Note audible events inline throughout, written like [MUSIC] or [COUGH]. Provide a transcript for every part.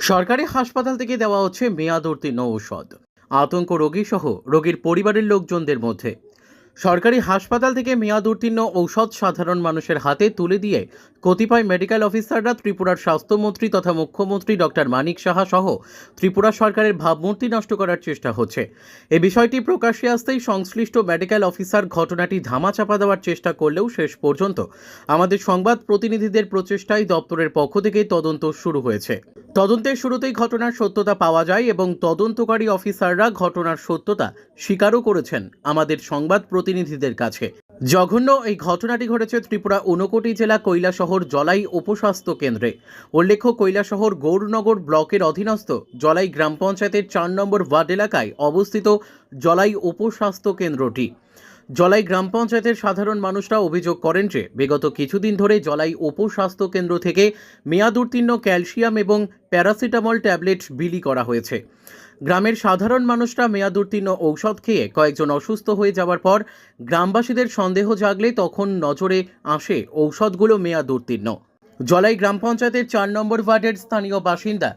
সরকারি হাসপাতাল থেকে দেওয়া হচ্ছে মেয়াদ উত্তীর্ণ ঔষধ। আতঙ্ক রোগী সহ রোগীর পরিবারের লোকজনদের মধ্যে। সরকারি হাসপাতাল থেকে মেয়াদ উত্তীর্ণ ঔষধ সাধারণ মানুষের হাতে তুলে দিয়ে কতিপয় মেডিকেল অফিসাররা ত্রিপুরার স্বাস্থ্যমন্ত্রী তথা মুখ্যমন্ত্রী ডক্টর মানিক সাহা সহ ত্রিপুরা সরকারের ভাবমূর্তি নষ্ট করার চেষ্টা হচ্ছে। এ বিষয়টি প্রকাশ্যে আসতেই সংশ্লিষ্ট মেডিকেল অফিসার ঘটনাটি ধামাচাপা দেওয়ার চেষ্টা করলেও শেষ পর্যন্ত। আমাদের সংবাদ প্রতিনিধিদের প্রচেষ্টায় দপ্তরের পক্ষ থেকে তদন্ত শুরু হয়েছে। তদন্তের শুরুতেই ঘটনার সত্যতা পাওয়া যায় এবং তদন্তকারী অফিসাররা ঘটনার সত্যতা স্বীকারও করেছেন। আমাদের সংবাদ প্রতিনিধিদের কাছে। জঘন্য এই ঘটনাটি ঘটেছে ত্রিপুরা ঊনকোটি জেলা কৈলাসহর জলাই উপস্বাস্থ্য কেন্দ্রে। উল্লেখ্য, কৈলাসহর গৌরনগর ব্লকের অধীনস্থ জলাই গ্রাম পঞ্চায়েতের চার নম্বর ওয়ার্ড এলাকায় অবস্থিত জলাই উপস্বাস্থ্য কেন্দ্রটি। জলাই গ্রাম পঞ্চায়েতের সাধারণ মানুষরা অভিযোগ করেন যে, বিগত কিছুদিন ধরে জলাই উপস্বাস্থ্য কেন্দ্র থেকে মেয়াদ উত্তীর্ণ ক্যালসিয়াম এবং প্যারাসিটামল ট্যাবলেট বিলি করা হয়েছে। গ্রামের সাধারণ মানুষরা মেয়াদ উত্তীর্ণ ঔষধ খেয়ে কয়েকজন অসুস্থ হয়ে যাওয়ার পর গ্রামবাসীদের সন্দেহ জাগলে তখন নজরে আসে ঔষধগুলো মেয়াদ উত্তীর্ণ জলাই গ্রাম পঞ্চায়েতের চার নম্বর ওয়ার্ডের স্থানীয় বাসিন্দা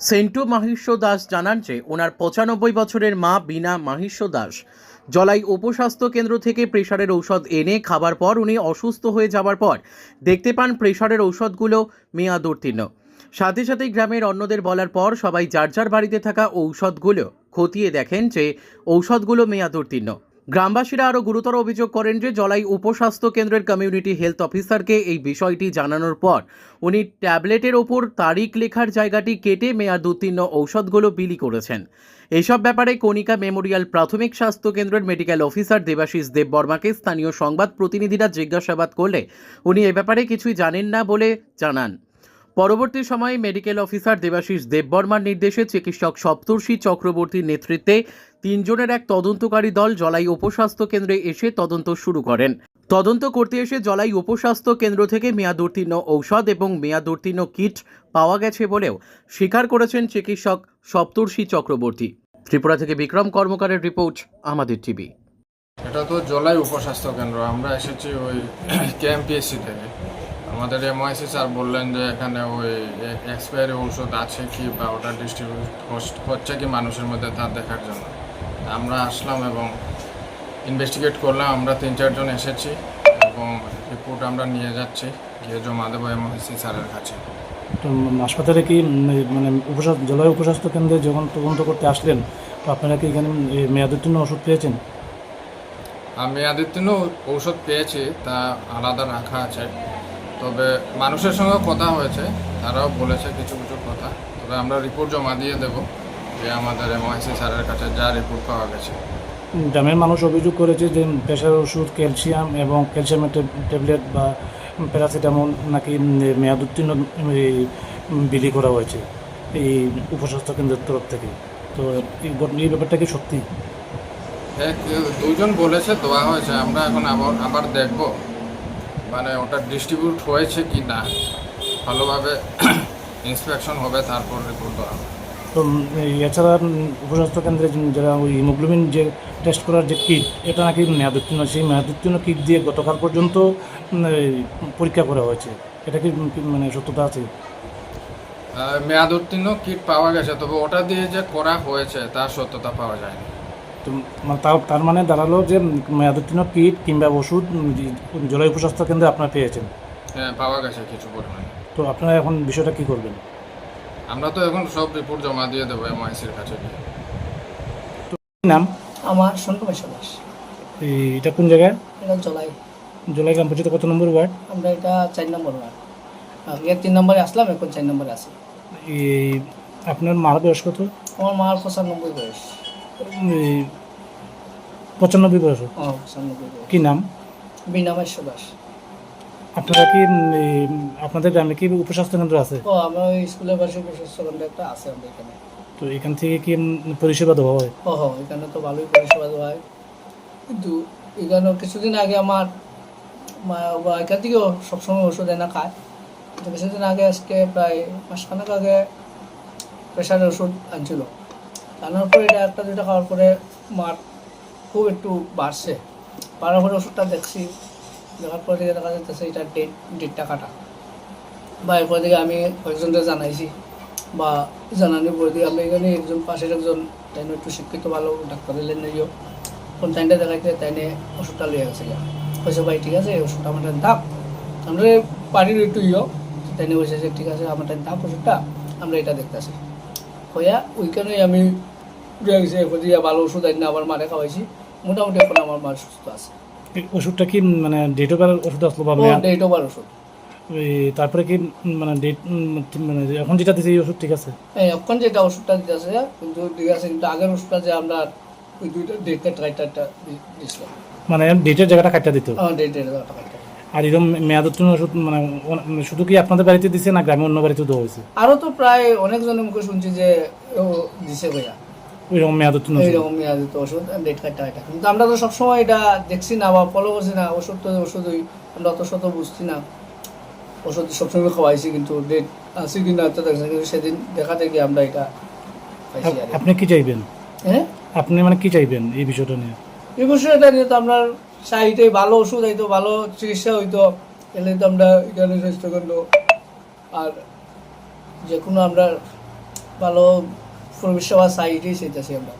সেন্টু মাহিষ্য দাস জানান যে, ওনার পঁচানব্বই বছরের মা বিনা মাহিষ্য দাস জলাই উপস্বাস্থ্য কেন্দ্র থেকে প্রেশারের ঔষধ এনে খাবার পর উনি অসুস্থ হয়ে যাওয়ার পর দেখতে পান প্রেশারের ঔষধগুলো মেয়াদ উত্তীর্ণ। সাথে সাথেই গ্রামের অন্যদের বলার পর সবাই যার যার বাড়িতে থাকা ঔষধগুলো খতিয়ে দেখেন যে ঔষধগুলো মেয়াদ উত্তীর্ণ। গ্রামবাসীরা আরও গুরুতর অভিযোগ করেন যে জলাই উপস্বাস্থ্য কেন্দ্রের কমিউনিটি হেলথ অফিসারকে এই বিষয়টি জানানোর পর উনি ট্যাবলেটের ওপর তারিখ লেখার জায়গাটি কেটে মেয়াদ উত্তীর্ণ ঔষধগুলো বিলি করেছেন। এইসব ব্যাপারে কণিকা মেমোরিয়াল প্রাথমিক স্বাস্থ্য কেন্দ্রের মেডিকেল অফিসার দেবাশিস দেববর্মাকে স্থানীয় সংবাদ প্রতিনিধিরা জিজ্ঞাসাবাদ করলে উনি এ ব্যাপারে কিছুই জানেন না বলে জানান। পরবর্তী সময়ে মেডিকেল অফিসার দেবাশিস দেববর্মার নির্দেশে চিকিৎসক সপ্তর্ষি চক্রবর্তীর নেতৃত্বে তিনজনের এক তদন্তকারী দল জলাই উপস্বাস্থ্য কেন্দ্রে এসে তদন্ত শুরু করেন। তদন্ত করতে এসে জলাই উপস্বাস্থ্য কেন্দ্র থেকে মেয়াদ উত্তীর্ণ ঔষধ এবং মেয়াদ উত্তীর্ণ কিট পাওয়া গেছে বলেও স্বীকার করেছেন চিকিৎসক সপ্তর্ষি চক্রবর্তী। ত্রিপুরা থেকে বিক্রম কর্মকারের রিপোর্ট, আমাদের টিভি। এটা তো জলাই উপস্বাস্থ্য কেন্দ্র। আমরা এসেছি ওই [CLEARS THROAT] কেএমপিএসসি থেকে। আমাদের এমআইসি স্যার বললেন যে এখানে ওই এক্সপায়ারি ওষুধ আছে কি বা ওটা ডিস্ট্রিবিউট হচ্ছে কি মানুষের মধ্যে তা দেখার জন্য। আমরা আসলাম এবং ইনভেস্টিগেট করলাম আমরা তিন চারজন এসেছি এবং রিপোর্ট আমরা নিয়ে যাচ্ছি গিয়ে জমা দেবো এমআইসি স্যারের কাছে। তো হাসপাতালে কি মানে উপস্বাস্থ্য জলবায়ু উপস্বাস্থ্য কেন্দ্রে যখন তদন্ত করতে আসলেন তো আপনারা কি এখানে এই মেয়াদোত্তীর্ণ ওষুধ পেয়েছেন? আমি আদিত্যন ঔষধ পেয়েছি তা আলাদা রাখা আছে। তবে মানুষের সঙ্গে কথা হয়েছে তারাও বলেছে কিছু কিছু কথা। তবে আমরা রিপোর্ট জমা দিয়ে দেব যে আমাদের এমআইসি স্যারের কাছে যা রিপোর্ট পাওয়া গেছে। গ্রামের মানুষ অভিযোগ করেছে যে প্রেশার ওষুধ ক্যালসিয়াম এবং ক্যালসিয়ামের ট্যাবলেট বা প্যারাসিটামল নাকি উম, এই, বিলি করা হয়েছে এই উপস্বাস্থ্য কেন্দ্রের তরফ থেকে। তো এই ব্যাপারটা কি সত্যি? এক দুজন বলেছে দেওয়া হয়েছে। আমরা এখন আবার আবার দেখব। মানে ওটা ডিস্ট্রিবিউট হয়েছে কি না ভালোভাবে [CLEARS THROAT] ইন্সপেকশন হবে তারপর রিপোর্ট দেওয়া হবে। তো এছাড়া উপস্বাস্থ্য কেন্দ্রে যারা ওই হিমোগ্লোবিন যে টেস্ট করার যে কিট এটা নাকি মেয়াদোত্তীর্ণ সেই মেয়াদোত্তীর্ণ কিট দিয়ে গতকাল পর্যন্ত পরীক্ষা করা হয়েছে। এটা কি মানে সত্যতা আছে? আহ, মেয়াদ উত্তীর্ণ কিট পাওয়া গেছে তবে ওটা দিয়ে যে করা হয়েছে তার সত্যতা পাওয়া যায়নি। তো মানে তার তার মানে দাঁড়াল যে মেয়াদোত্তীর্ণ কিট কিংবা ওষুধ জলবায়ু উপস্বাস্থ্য কেন্দ্রে আপনারা পেয়েছেন। হ্যাঁ পাওয়া গেছে কিছু পরিমাণে। তো আপনারা এখন বিষয়টা কি করবেন? আমরা তো এখন সব রিপোর্ট জমা দিয়ে দেবো এমআইসির কাছে গিয়ে। নাম? আমার সন্তু দাস এই এটা কোন জায়গায়? এটা জলাই। জলাই গ্রাম পঞ্চায়েত কত নম্বর ওয়ার্ড? আমরা এটা চার নম্বর ওয়ার্ড। আগে তিন নম্বরে আসলাম এখন চার নম্বরে আসি এই আপনার মার বয়স কত? আমার মার পঁচানব্বই বয়স। পঁচানব্বই বয়স কি নাম? বিনামেশ্য দাস আপনারা কি আপনাদের গ্রামে কি উপস্বাস্থ্য কেন্দ্র আছে? ও আমরা ওই স্কুলের পাশে বিশেষ একটা আছে আমাদের এখানে। তো এখান থেকে কি পরিষেবা দেওয়া হয়? ও হো এখানে তো ভালোই পরিষেবা দেওয়া হয়। কিন্তু এখানে কিছুদিন আগে আমার এখান থেকেও সবসময় ওষুধ এনে খায়। তো কিছুদিন আগে আজকে প্রায় মাসখানেক আগে প্রেশারের ওষুধ আনছিল। আনার পরে এটা একটা দুটা খাওয়ার পরে মার খুব একটু বাড়ছে। বাড়ার পরে ওষুধটা দেখছি, দেখার পরে দিকে দেখা যাচ্ছে এটা ডেট, ডেটটা কাটা। বা এরপর দিকে আমি কয়েকজনকে জানাইছি বা জানানি বলে দিই আমরা এখানে একজন, পাশের একজন, তাই একটু শিক্ষিত ভালো, ডাক্তার এলেন নাইও কোন টাইমটা দেখাইতে, তাই ওষুধটা লিয়ে গেছে গা কইছে, ভাই, ঠিক আছে ওষুধটা আমার দাম আমরা বাড়ির একটু ইয়ে তাই যে, ঠিক আছে, আমার দাম ওষুধটা, আমরা এটা দেখতেছি। হইয়া ওইখানেই আমি উঠে গেছি দিয়া ভালো ওষুধ আনি আবার মারে খাওয়াইছি। মোটামুটি এখন আমার মা সুস্থ আছে। ওষুধটা কি মানে ডেট অফ ওষুধ আসলো বা ডেট ওভার ওষুধ। তারপরে কি মানে ডেট মানে এখন যেটা দিছে এই ওষুধ ঠিক আছে? এই এখন যেটা ওষুধটা দিতেছে কিন্তু ঠিক আছে কিন্তু আগের ওষুধটা যে আমরা ওই দুইটা ডেটটা ট্রাইটারটা দিয়েছিলাম মানে ডেটের জায়গাটা কাটটা দিত? আমার ডেটের টাকাটা আর এরকম মেয়াদ উত্তীর্ণ ওষুধ মানে শুধু কি আপনাদের বাড়িতে দিছে না গ্রামে অন্য বাড়িতে দেওয়া হয়েছে? আরও তো প্রায় অনেকজনের মুখে শুনছি যে ও দিছে ভাইয়া। ওইরকম মেয়াদ উত্তীর্ণ ওষুধ এইরকম মেয়াদিত ওষুধ ডেট কার্ডটা এটা কিন্তু আমরা তো সবসময় এটা দেখছি না বা ফলো করছি না ওষুধ তো ওষুধই আমরা অত শত বুঝছি না। ওষুধ সবসময় খাওয়াইছি কিন্তু ডেট আছে কি না তো দেখছি কিন্তু সেদিন দেখাতে গিয়ে আমরা এটা। আপনি কি চাইবেন? হ্যাঁ? আপনি মানে কি চাইবেন এই বিষয়টা নিয়ে? এই বিষয়টা নিয়ে তো আমরা চাইতে ভালো ওষুধ হইতো ভালো চিকিৎসা হইতো এলে তো আমরা এখানে স্বাস্থ্যকেন্দ্র আর যে কোনো আমরা ভালো পরিষেবা চাইতেই চাইতেছি আমরা